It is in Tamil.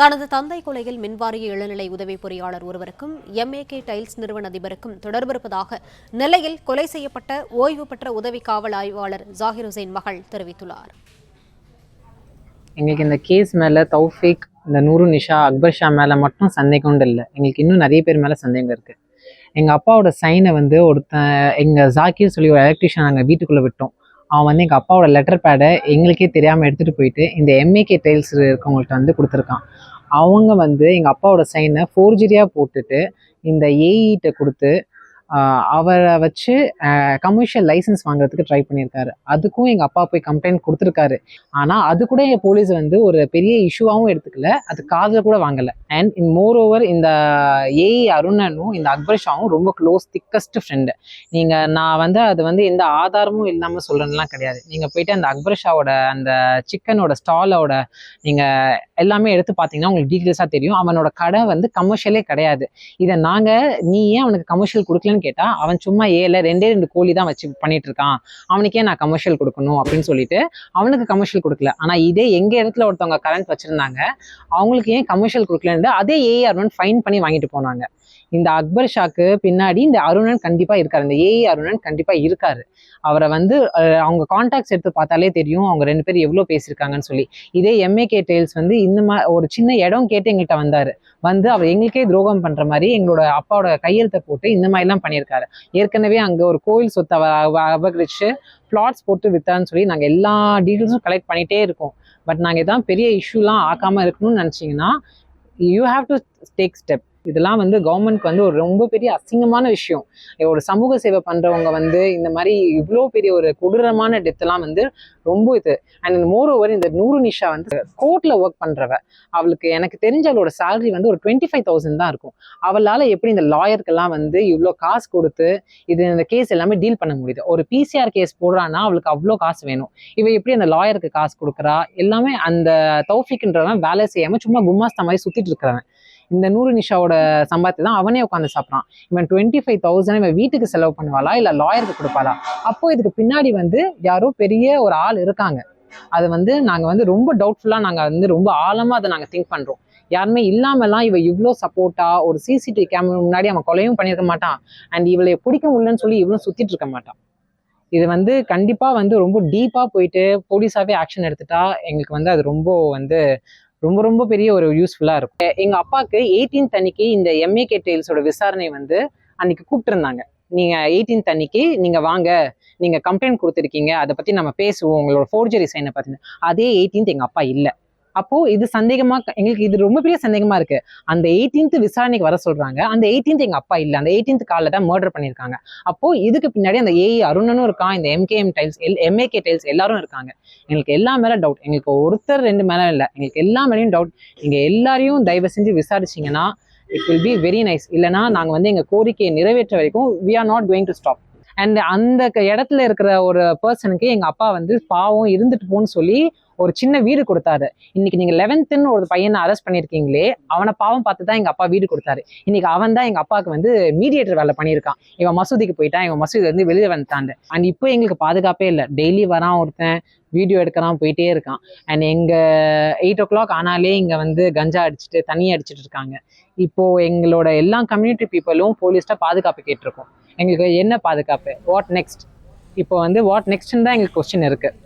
தனது தந்தை கொலையில் மின்வாரிய இளநிலை உதவி பொறியாளர் ஒருவருக்கும் எம்ஏகே டைல்ஸ் நிறுவன அதிபருக்கும் தொடர்பு இருப்பதாக நெல்லையில் கொலை செய்யப்பட்ட ஓய்வு பெற்ற உதவி காவல் ஆய்வாளர் ஜாகிர் ஹுசைன் மகள் தெரிவித்துள்ளார். எங்களுக்கு இந்த கேஸ் மேலே தௌஃபிக் இந்த நூறு நிஷா அக்பர் ஷா மேலே மட்டும் சந்தேகம் இல்லை. எங்களுக்கு இன்னும் நிறைய பேர் மேலே சந்தேகம் இருக்குது எங்கள் அப்பாவோட சைனை வந்து ஒருத்தன் எங்கள் ஜாக்கிர் சொல்லி ஒரு எலக்ட்ரிஷியன் நாங்கள் வீட்டுக்குள்ளே விட்டோம். அவன் வந்து எங்கள் அப்பாவோட லெட்டர் பேடை எங்களுக்கே தெரியாமல் எடுத்துகிட்டு போயிட்டு இந்த எம்ஏகே டைல்ஸ் இருக்கவங்கள்ட்ட வந்து கொடுத்துருக்கான். அவங்க வந்து எங்கள் அப்பாவோட சைனை ஃபோர்ஜரியாக போட்டுட்டு இந்த ஏஇட்ட கொடுத்து அவரை வச்சு கமர்ஷியல் லைசன்ஸ் வாங்குறதுக்கு ட்ரை பண்ணியிருக்காரு. அதுக்கும் எங்கள் அப்பா போய் கம்ப்ளைண்ட் கொடுத்துருக்காரு. ஆனால் அது கூட என் போலீஸ் வந்து ஒரு பெரிய இஷ்யூவாகவும் எடுத்துக்கல. அது காதில் கூட வாங்கலை. அண்ட் இன் மோர் ஓவர் இந்த ஏஇ அருணனும் இந்த அக்பர் ஷாவும் ரொம்ப க்ளோஸ் திக்கஸ்ட் ஃப்ரெண்டு நீங்கள் நான் வந்து அது வந்து எந்த ஆதாரமும் இல்லாமல் சொல்கிறேன்லாம் கிடையாது. நீங்கள் போயிட்டு அந்த அக்பர் ஷாவோட அந்த சிக்கனோட ஸ்டாலோட நீங்கள் எல்லாமே எடுத்து பார்த்தீங்கன்னா உங்களுக்கு டீட்டெயில்ஸாக தெரியும். அவனோட கடை வந்து கமர்ஷியலே கிடையாது. இதை நாங்கள் நீ ஏன் அவனுக்கு கமர்ஷியல் கொடுக்கலன்னு கேட்டால் அவன் சும்மா ஏல ரெண்டே ரெண்டு கோழி தான் வச்சு பண்ணிட்டு இருக்கான் அவனுக்கே நான் கமர்ஷியல் கொடுக்கணும் அப்படின்னு சொல்லிட்டு அவனுக்கு கமர்ஷியல் கொடுக்கல. ஆனால் இதே எங்கள் இடத்துல ஒருத்தவங்க கரண்ட் வச்சுருந்தாங்க அவங்களுக்கு ஏன் கமர்ஷியல் கொடுக்கலன்னு அதே ஏஏ அருணன் ஃபைன் பண்ணி வாங்கிட்டு போனாங்க. இந்த அக்பர் ஷாக்கு பின்னாடி இந்த அருணன் கண்டிப்பாக இருக்காரு. இந்த ஏஏ அருணன் கண்டிப்பாக இருக்காரு. அவரை வந்து அவங்க கான்டாக்ட்ஸ் எடுத்து பார்த்தாலே தெரியும் அவங்க ரெண்டு பேரும் எவ்வளோ பேசியிருக்காங்கன்னு சொல்லி. இதே எம்ஏகே டெய்ல்ஸ் வந்து இந்த மாதிரி ஒரு சின்ன இடம் கேட்டு எங்கள்கிட்ட வந்தார். வந்து அவர் எங்களுக்கே துரோகம் பண்ணுற மாதிரி எங்களோட அப்பாவோட கையெழுத்தை போட்டு இந்த மாதிரிலாம் பண்ணியிருக்காரு. ஏற்கனவே அங்கே ஒரு கோயில் சொத்தை அபகரிச்சு பிளாட்ஸ் போட்டு வித்தான்னு சொல்லி நாங்கள் எல்லா டீட்டெயில்ஸும் கலெக்ட் பண்ணிகிட்டே இருக்கோம். பட் நாங்கள் இதான் பெரிய இஷ்யூலாம் ஆக்காமல் இருக்கணும்னு நினச்சிங்கன்னா you have to take step இதெல்லாம் வந்து கவர்மெண்ட்க்கு வந்து ஒரு ரொம்ப பெரிய அசிங்கமான விஷயம். ஒரு சமூக சேவை பண்ணுறவங்க வந்து இந்த மாதிரி இவ்வளோ பெரிய ஒரு கொடூரமான டெத்தெல்லாம் வந்து ரொம்ப இது. அண்ட் மோர் ஓவர் இந்த நூறு நிஷா வந்து கோர்ட்டில் ஒர்க் பண்ணுறவ அவளுக்கு எனக்கு தெரிஞ்ச அவளோட சேலரி வந்து ஒரு டுவெண்ட்டி ஃபைவ் தௌசண்ட் தான் இருக்கும். அவளால் எப்படி இந்த லாயருக்கெல்லாம் வந்து இவ்வளோ காசு கொடுத்து இது இந்த கேஸ் எல்லாமே டீல் பண்ண முடியுது? ஒரு பிசிஆர் கேஸ் போடுறான்னா அவளுக்கு அவ்வளோ காசு வேணும். இவள் எப்படி அந்த லாயருக்கு காசு கொடுக்குறா? எல்லாமே அந்த தௌஃபிக்ன்றவன் வேலை செய்யாமல் சும்மா கும்மாஸ்தா மாதிரி சுற்றிட்டு இருக்கிறவன். இந்த நூறு நிஷாவோட சம்பாத்தி தான் அவனே உட்காந்து சாப்பிட்றான். இவன் டுவெண்ட்டி ஃபைவ் தௌசண்ட் இவன் வீட்டுக்கு செலவு பண்ணுவாளா இல்லை லாயருக்கு கொடுப்பாளா? அப்போ இதுக்கு பின்னாடி வந்து யாரோ பெரிய ஒரு ஆள் இருக்காங்க. அது வந்து நாங்கள் வந்து ரொம்ப டவுட்ஃபுல்லாக நாங்கள் வந்து ரொம்ப ஆழமாக அதை நாங்கள் திங்க் பண்ணுறோம் யாருமே இல்லாமலாம் இவ இவ்வளோ சப்போர்ட்டா ஒரு சிசிடிவி கேமரா முன்னாடி அவன் கொலையும் பண்ணியிருக்க மாட்டான். அண்ட் இவளை பிடிக்க முடியலன்னு சொல்லி இவளும் சுத்திட்டு இருக்க மாட்டான். இது வந்து கண்டிப்பாக வந்து ரொம்ப டீப்பாக போயிட்டு போலீஸாகவே ஆக்ஷன் எடுத்துட்டா எங்களுக்கு வந்து அது ரொம்ப வந்து ரொம்ப ரொம்ப பெரிய ஒரு யூஸ்ஃபுல்லாக இருக்கும். எங்கள் அப்பாவுக்கு 18th அன்னைக்கு இந்த எம்ஏகே டெய்ல்ஸோட விசாரணை வந்து அன்னைக்கு கூப்பிட்டுருந்தாங்க நீங்கள் எயிட்டீன்த் அன்னைக்கு நீங்கள் வாங்க நீங்கள் கம்ப்ளைண்ட் கொடுத்துருக்கீங்க அதை பற்றி நம்ம பேசுவோம் உங்களோட ஃபோர்ஜரி சைனை பார்த்தீங்கன்னா அதே எயிட்டீன்த் எங்கள் அப்பா இல்லை. அப்போ இது சந்தேகமா எங்களுக்கு இது ரொம்ப பெரிய சந்தேகமா இருக்கு. அந்த 18th விசாரணைக்கு வர சொல்றாங்க. அந்த 18th எங்க அப்பா இல்லை. அந்த 18th காலில் தான் மர்டர் பண்ணியிருக்காங்க. அப்போ இதுக்கு பின்னாடி அந்த ஏஇ அருணனும் இருக்கான் இந்த MKM tiles L MAK tiles எல்லாரும் இருக்காங்க. எங்களுக்கு எல்லா மேல டவுட் எங்களுக்கு ஒருத்தர் ரெண்டு மேல இல்லை. எங்களுக்கு எல்லா மேலேயும் டவுட் நீங்க எல்லாரையும் தயவு செஞ்சு விசாரிச்சீங்கன்னா it will be very nice இல்லைனா நாங்கள் வந்து எங்கள் கோரிக்கையை நிறைவேற்ற வரைக்கும் we are not going to stop and அந்த க- இடத்துல இருக்கிற ஒரு பர்சனுக்கு எங்கள் அப்பா வந்து பாவம் இருந்துட்டு போன்னு சொல்லி ஒரு சின்ன வீடு கொடுத்தாரு. இன்னைக்கு நீங்க லெவன்த்துன்னு ஒரு பையனை அரெஸ்ட் பண்ணியிருக்கீங்களே அவனை பாவம் பார்த்து தான் எங்க அப்பா வீடு கொடுத்தாரு. இன்னைக்கு அவன் தான் எங்க அப்பாவுக்கு வந்து மீடியேட்டர் வேலை பண்ணியிருக்கான். இவன் மசூதிக்கு போயிட்டான் இவன் மசூதி வந்து வெளியே வந்துட்டான் அண்ட் இப்போ எங்களுக்கு பாதுகாப்பே இல்லை. டெய்லி வரான் ஒருத்தன் வீடியோ எடுக்கிறான் போயிட்டே இருக்கான். அண்ட் எங்கள் எயிட் ஓ கிளாக் ஆனாலே இங்கே வந்து கஞ்சா அடிச்சுட்டு தண்ணி அடிச்சிட்டு இருக்காங்க. இப்போது எங்களோட எல்லா கம்யூனிட்டி பீப்புளும் போலீஸ்ட்டாக பாதுகாப்பு கேட்டிருக்கோம். எங்களுக்கு என்ன பாதுகாப்பு? வாட் நெக்ஸ்ட் இப்போ வந்து வாட் நெக்ஸ்ட்னு தான் எங்களுக்கு கொஸ்டின் இருக்குது